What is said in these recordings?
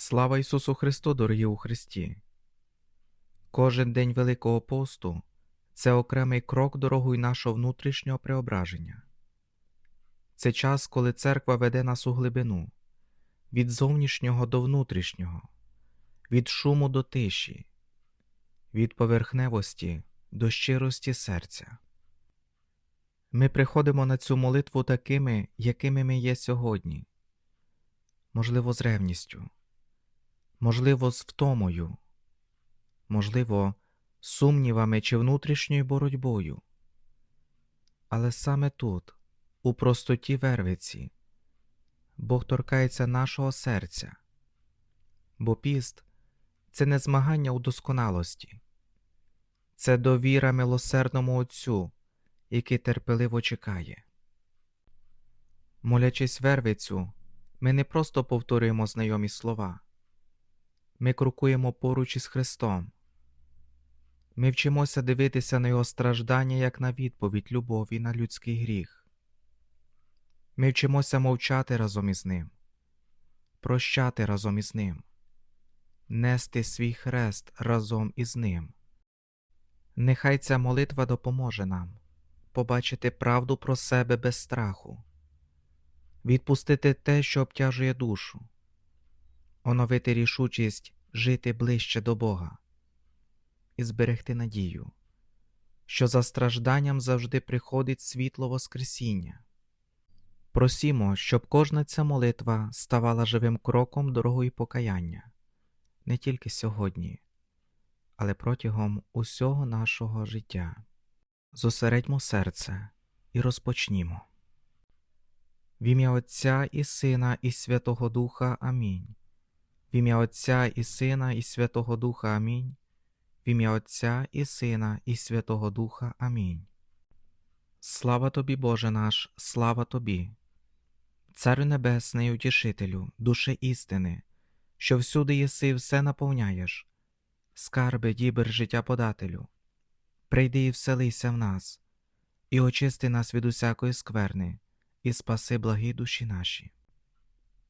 Слава Ісусу Христу, дорогі у Христі! Кожен день Великого посту це окремий крок дорогою нашого внутрішнього преображення. Це час, коли церква веде нас у глибину, від зовнішнього до внутрішнього, від шуму до тиші, від поверхневості до щирості серця. Ми приходимо на цю молитву такими, якими ми є сьогодні, можливо, з ревністю, можливо, з втомою, можливо, сумнівами чи внутрішньою боротьбою. Але саме тут, у простоті Вервиці, Бог торкається нашого серця, бо піст це не змагання у досконалості, це довіра милосердному Отцю, який терпеливо чекає. Молячись Вервицю, ми не просто повторюємо знайомі слова, ми крокуємо поруч із Христом. Ми вчимося дивитися на Його страждання як на відповідь любові на людський гріх. Ми вчимося мовчати разом із Ним, прощати разом із Ним, нести свій хрест разом із Ним. Нехай ця молитва допоможе нам побачити правду про себе без страху, відпустити те, що обтяжує душу, оновити рішучість жити ближче до Бога і зберегти надію, що за стражданням завжди приходить світло Воскресіння. Просімо, щоб кожна ця молитва ставала живим кроком дорогою покаяння, не тільки сьогодні, але протягом усього нашого життя. Зосередьмо серце і розпочнімо. В ім'я Отця і Сина, і Святого Духа Амінь. В ім'я Отця і Сина, і Святого Духа Амінь. В ім'я Отця і Сина, і Святого Духа Амінь. Слава тобі, Боже наш, слава тобі, Царю Небесний, утішителю, душе істини, що всюди єси все наповняєш, скарби, дібер життя подателю. Прийди і вселися в нас, і очисти нас від усякої скверни, і спаси благі душі наші.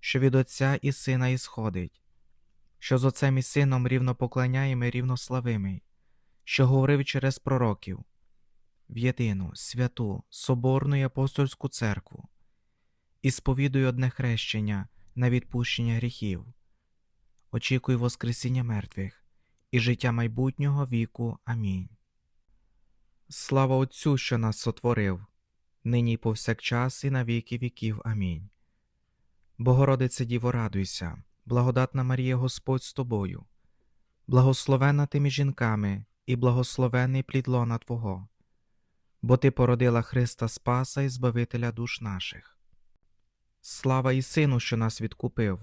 що від Отця і Сина ісходить, що з Отцем і Сином рівно поклоняємо і рівно що говорив через пророків, в єдину, святу, соборну і апостольську церкву, і сповідую одне хрещення на відпущення гріхів, очікую Воскресіння мертвих і життя майбутнього віку. Амінь. Слава Отцю, що нас сотворив, нині й повсякчас, і на віки віків. Амінь. Богородице Діво, радуйся, благодатна Марія Господь з тобою, благословена ти між жінками, і благословений плід лона Твого, бо Ти породила Христа Спаса і Збавителя душ наших. Слава і Сину, що нас відкупив,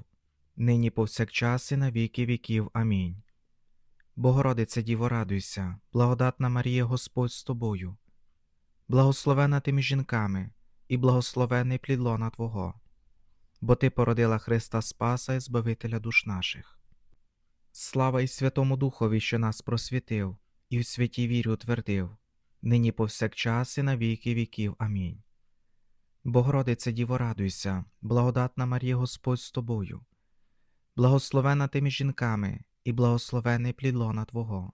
нині повсякчас, і на віки віків. Амінь. Богородице Діво, радуйся, благодатна Марія Господь з тобою, благословена ти між жінками, і благословений плід лона Твого, бо Ти породила Христа Спаса і Збавителя душ наших. Слава і Святому Духові, що нас просвітив, і в святій вірі утвердив, нині повсякчас і на віки віків. Амінь. Богородице Діво, радуйся, благодатна Марія Господь з тобою, благословена ти між жінками, і благословений плід лона Твого,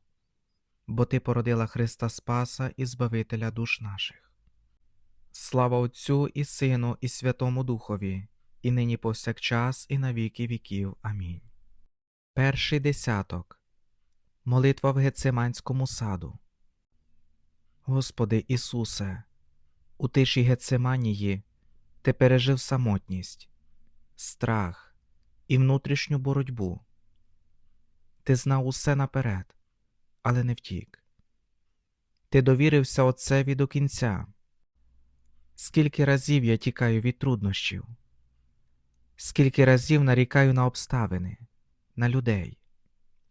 бо Ти породила Христа Спаса і Збавителя душ наших. Слава Отцю і Сину, і Святому Духові, і нині повсякчас, і на віки віків. Амінь. Перший десяток. Молитва в Гециманському саду. Господи Ісусе, у тиші Гециманії ти пережив самотність, страх і внутрішню боротьбу. Ти знав усе наперед, але не втік. Ти довірився Отцеві до кінця. Скільки разів я тікаю від труднощів, скільки разів нарікаю на обставини, на людей,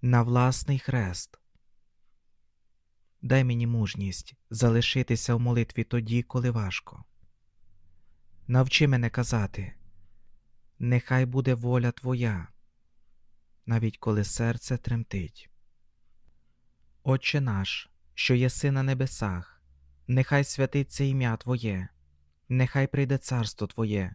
на власний хрест. Дай мені мужність залишитися в молитві тоді, коли важко. Навчи мене казати, нехай буде воля Твоя, навіть коли серце тремтить. Отче наш, що єси на небесах, нехай святиться ім'я Твоє, нехай прийде царство Твоє,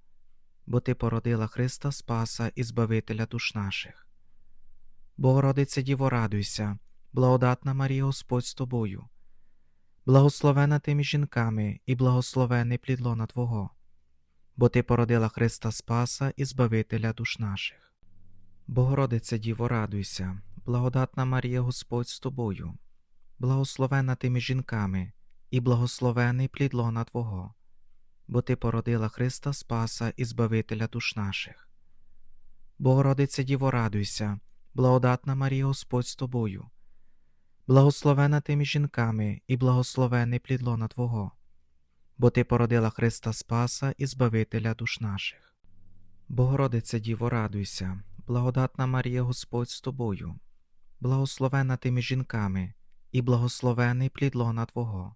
бо Ти породила Христа Спаса і Збавителя душ наших. Богородице Діво, радуйся, благодатна Марія Господь з тобою, благословена ти між жінками, і благословений плід лона Твого, бо Ти породила Христа Спаса і Збавителя душ наших. Богородице Діво, радуйся, благодатна Марія Господь з тобою, благословена ти між жінками, і благословений плід лона Твого, бо Ти породила Христа Спаса і Збавителя душ наших. Богородице Діво, радуйся, благодатна Марія Господь з тобою, благословена ти між жінками, і благословений плід лона Твого, бо Ти породила Христа Спаса і Збавителя душ наших. Богородице Діво, радуйся, благодатна Марія Господь з тобою, благословена ти між жінками, і благословений плід лона Твого,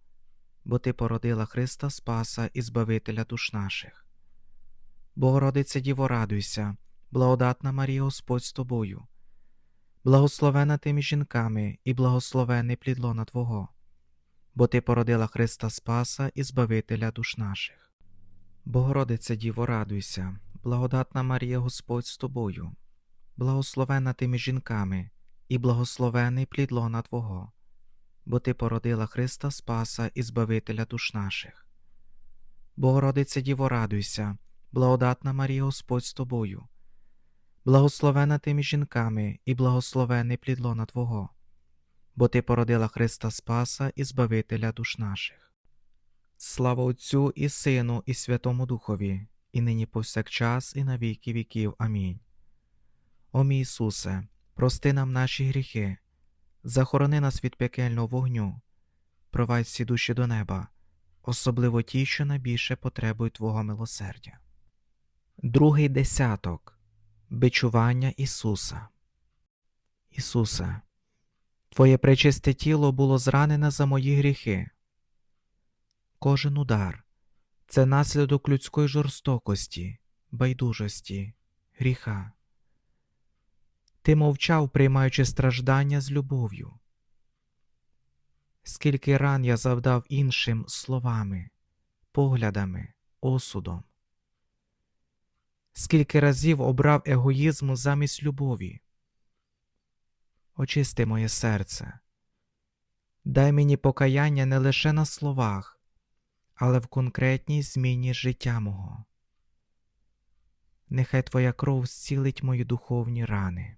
бо Ти породила Христа Спаса і Збавителя душ наших. Богородице Діво, радуйся, благодатна Марія Господь з тобою, благословена ти між жінками, і благословений плід лона Твого, бо Ти породила Христа Спаса і Збавителя душ наших. Богородице Діво, радуйся, благодатна Марія Господь з тобою, благословена ти між жінками, і благословений плід лона Твого, бо Ти породила Христа Спаса і Збавителя душ наших. Богородице Діво, радуйся, благодатна Марія Господь з тобою, благословена ти між жінками, і благословений плід лона Твого, бо Ти породила Христа Спаса і Збавителя душ наших. Слава Отцю і Сину, і Святому Духові, і нині повсякчас, і на віки віків. Амінь. О мій Ісусе, прости нам наші гріхи, захорони нас від пекельного вогню, провадь всі душі до неба, особливо ті, що найбільше потребують Твого милосердя. Другий десяток Бичування Ісуса. Ісусе, Твоє пречисте тіло було зранене за мої гріхи. Кожен удар це наслідок людської жорстокості, байдужості, гріха. Ти мовчав, приймаючи страждання з любов'ю. Скільки ран я завдав іншим словами, поглядами, осудом. Скільки разів обрав егоїзму замість любові. Очисти моє серце, дай мені покаяння не лише на словах, але в конкретній зміні життя мого. Нехай Твоя кров зцілить мої духовні рани.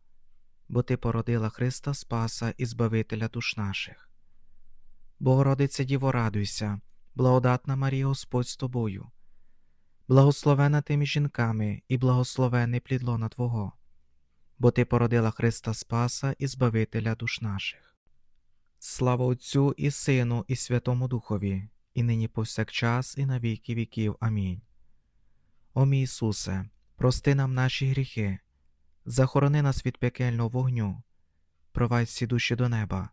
бо Ти породила Христа Спаса і Збавителя душ наших. Богородице Діво, радуйся, благодатна Марія Господь з тобою, благословена ти між жінками, і благословений плід лона Твого, бо Ти породила Христа Спаса і Збавителя душ наших. Слава Отцю і Сину, і Святому Духові, і нині повсякчас, і на віки віків. Амінь. О мій Ісусе, прости нам наші гріхи, захорони нас від пекельного вогню, провадь всі душі до неба,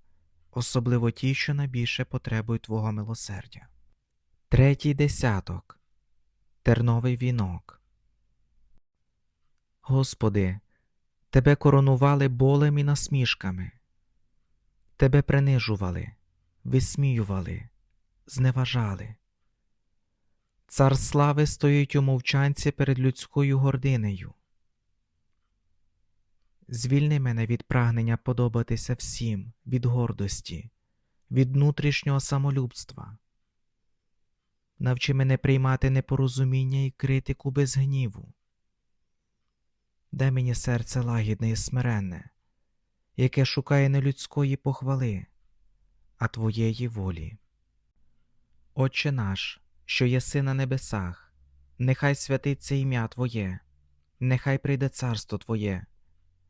особливо ті, що найбільше потребують Твого милосердя. Третій десяток. Терновий вінок. Господи, Тебе коронували болем і насмішками. Тебе принижували, висміювали, зневажали. Цар слави стоїть у мовчанці перед людською гординею. Звільни мене від прагнення подобатися всім, від гордості, від внутрішнього самолюбства. Навчи мене приймати непорозуміння і критику без гніву. Дай мені серце лагідне і смиренне, яке шукає не людської похвали, а Твоєї волі. Отче наш, що єси на небесах, нехай святиться ім'я Твоє, нехай прийде царство Твоє,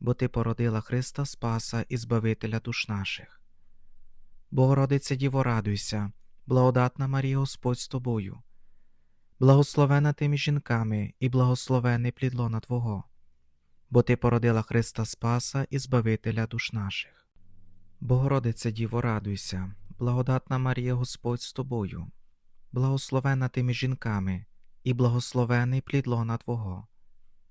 бо Ти породила Христа Спаса і Збавителя душ наших. Богородице Діво, радуйся, благодатна Марія Господь з тобою, благословена ти між жінками, і благословений плід лона Твого, бо Ти породила Христа Спаса і Збавителя душ наших. Богородице Діво, радуйся, благодатна Марія Господь з тобою, благословена ти між жінками, і благословений плід лона Твого,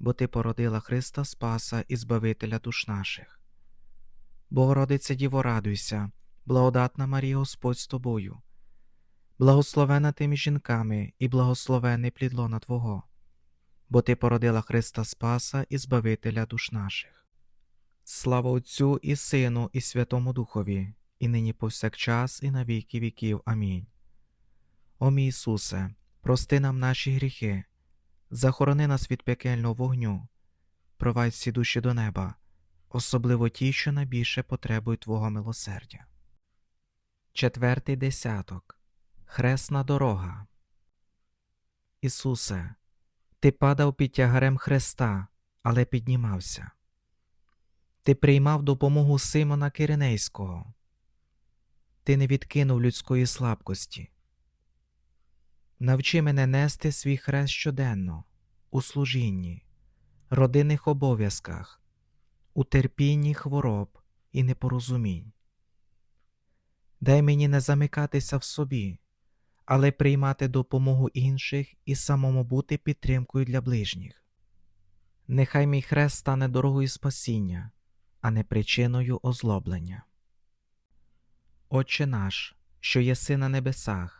бо Ти породила Христа Спаса і Збавителя душ наших. Богородице Діво, радуйся, благодатна Марія Господь з тобою, благословена ти між жінками і благословений плід лона Твого, бо Ти породила Христа Спаса і Збавителя душ наших. Слава Отцю і Сину, і Святому Духові, і нині повсякчас, і на віки віків. Амінь. О мій Ісусе, прости нам наші гріхи, захорони нас від пекельного вогню, провадь всі душі до неба, особливо ті, що найбільше потребують Твого милосердя. Четвертий десяток. Хресна дорога. Ісусе, Ти падав під тягарем Христа, але піднімався. Ти приймав допомогу Симона Киринейського. Ти не відкинув людської слабкості. Навчи мене нести свій хрест щоденно, у служінні, родинних обов'язках, у терпінні хвороб і непорозумінь. Дай мені не замикатися в собі, але приймати допомогу інших і самому бути підтримкою для ближніх. Нехай мій хрест стане дорогою спасіння, а не причиною озлоблення. Отче наш, що єси на небесах,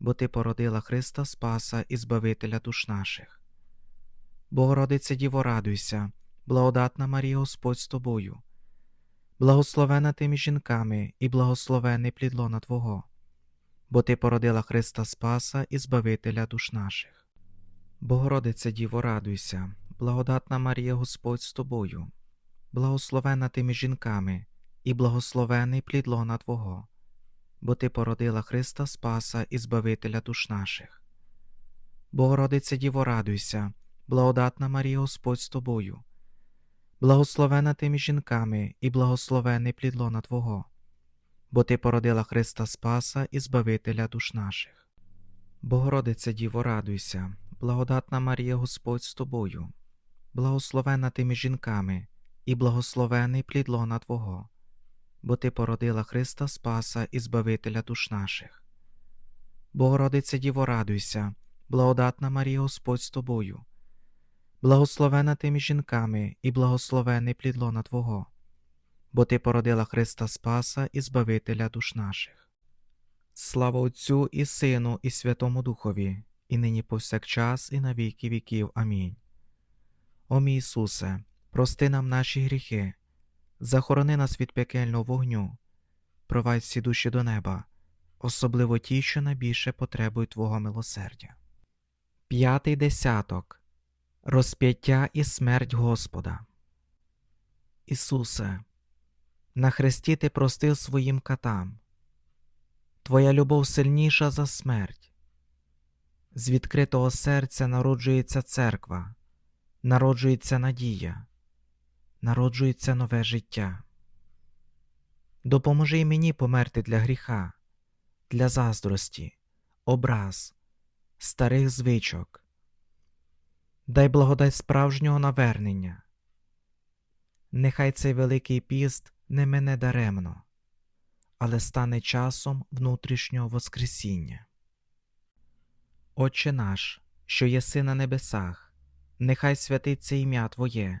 бо Ти породила Христа Спаса і Збавителя душ наших. Богородице Діво, радуйся, благодатна Марія Господь з тобою, благословена ти між жінками, і благословений плід лона Твого, бо Ти породила Христа Спаса і Збавителя душ наших. Богородице Діво, радуйся, благодатна Марія Господь з тобою, благословена ти між жінками, і благословений плід лона Твого, бо Ти породила Христа Спаса і Збавителя душ наших. Богородице Діво, радуйся, благодатна Марія Господь з тобою, благословена ти між жінками, і благословений плід лона Твого, бо Ти породила Христа Спаса і Збавителя душ наших. Богородице Діво, радуйся, благодатна Марія Господь з тобою, благословена ти між жінками, і благословений плід лона Твого, бо Ти породила Христа Спаса і Збавителя душ наших. Богородице Діво, радуйся, благодатна Марія Господь з тобою, благословена ти між жінками, і благословений плід лона Твого, бо Ти породила Христа Спаса і Збавителя душ наших. Слава Отцю і Сину, і Святому Духові, і нині повсякчас, і на віки віків. Амінь. О мій Ісусе, прости нам наші гріхи, захорони нас від пекельного вогню, провадь всі душі до неба, особливо ті, що найбільше потребують Твого милосердя. П'ятий десяток Розп'яття і смерть Господа. Ісусе, на хресті Ти простив своїм катам. Твоя любов сильніша за смерть. З відкритого серця народжується церква, народжується надія, народжується нове життя. Допоможи й мені померти для гріха, для заздрості, образ, старих звичок. Дай благодать справжнього навернення. Нехай цей великий піст не мене даремно, але стане часом внутрішнього Воскресіння. Отче наш, що єси на небесах, нехай святиться ім'я Твоє,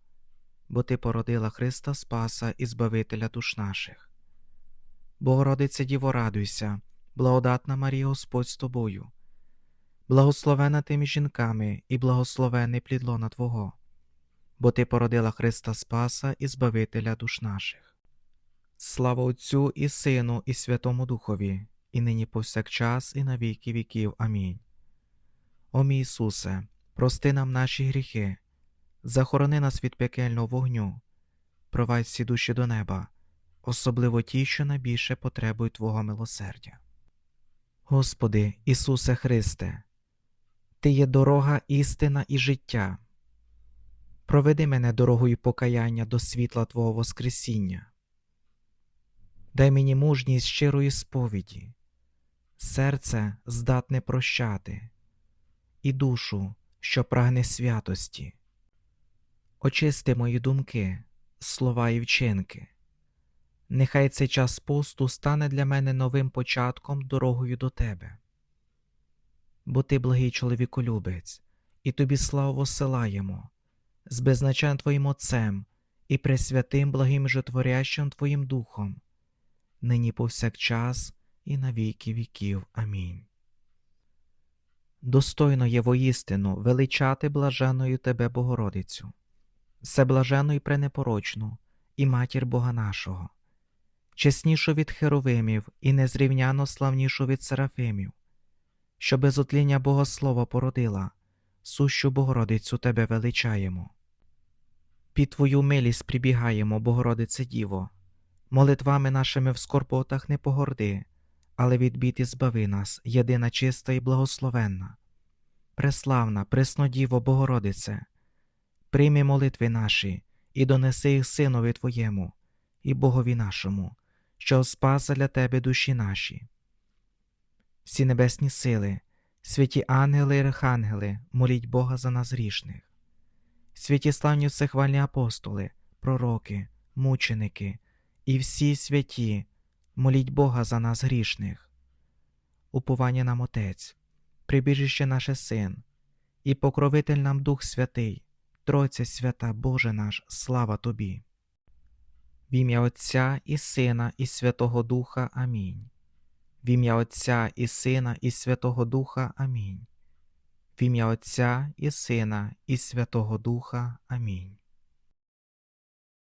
бо Ти породила Христа Спаса і Збавителя душ наших. Богородице Діво, радуйся, благодатна Марія Господь з тобою, благословена ти між жінками, і благословений плід лона Твого, бо Ти породила Христа Спаса і Збавителя душ наших. Слава Отцю і Сину, і Святому Духові, і нині повсякчас, і на віки віків. Амінь. О мій Ісусе, прости нам наші гріхи, захорони нас від пекельного вогню, провадь всі душі до неба, особливо ті, що найбільше потребують Твого милосердя. Господи, Ісусе Христе, Ти є дорога, істина і життя. Проведи мене дорогою покаяння до світла Твого Воскресіння. Дай мені мужність щирої сповіді, серце здатне прощати, і душу, що прагне святості. Очисти мої думки, слова і вчинки. Нехай цей час посту стане для мене новим початком дорогою до Тебе. Бо Ти благий чоловіколюбець, і тобі славу осилаємо, з беззначенням Твоїм Отцем і пресвятим благим житворящим Твоїм Духом, нині повсякчас і на віки віків. Амінь. Достойно є воістину величати блаженою тебе, Богородицю, всеблажену і пренепорочну, і матір Бога нашого, чеснішу від херовимів і незрівняно славнішу від серафимів, що без отління Богослова породила, сущу Богородицю тебе величаємо. Під Твою милість прибігаємо, Богородице Діво, молитвами нашими в скорботах не погорди, але від бід збави нас, єдина чиста і благословенна. Преславна, преснодіво Богородице, прийми молитви наші і донеси їх Синові Твоєму і Богові нашому, що спаса для Тебе душі наші. Всі небесні сили, святі ангели і архангели, моліть Бога за нас грішних. Святі славні всехвальні апостоли, пророки, мученики і всі святі, моліть Бога за нас грішних. Уповання нам Отець, прибіжище наше Син, і покровитель нам Дух Святий, Тройця свята Боже наш, слава Тобі. В ім'я Отця і Сина, і Святого Духа. Амінь. В ім'я Отця і Сина, і Святого Духа. Амінь. В ім'я Отця і Сина, і Святого Духа. Амінь.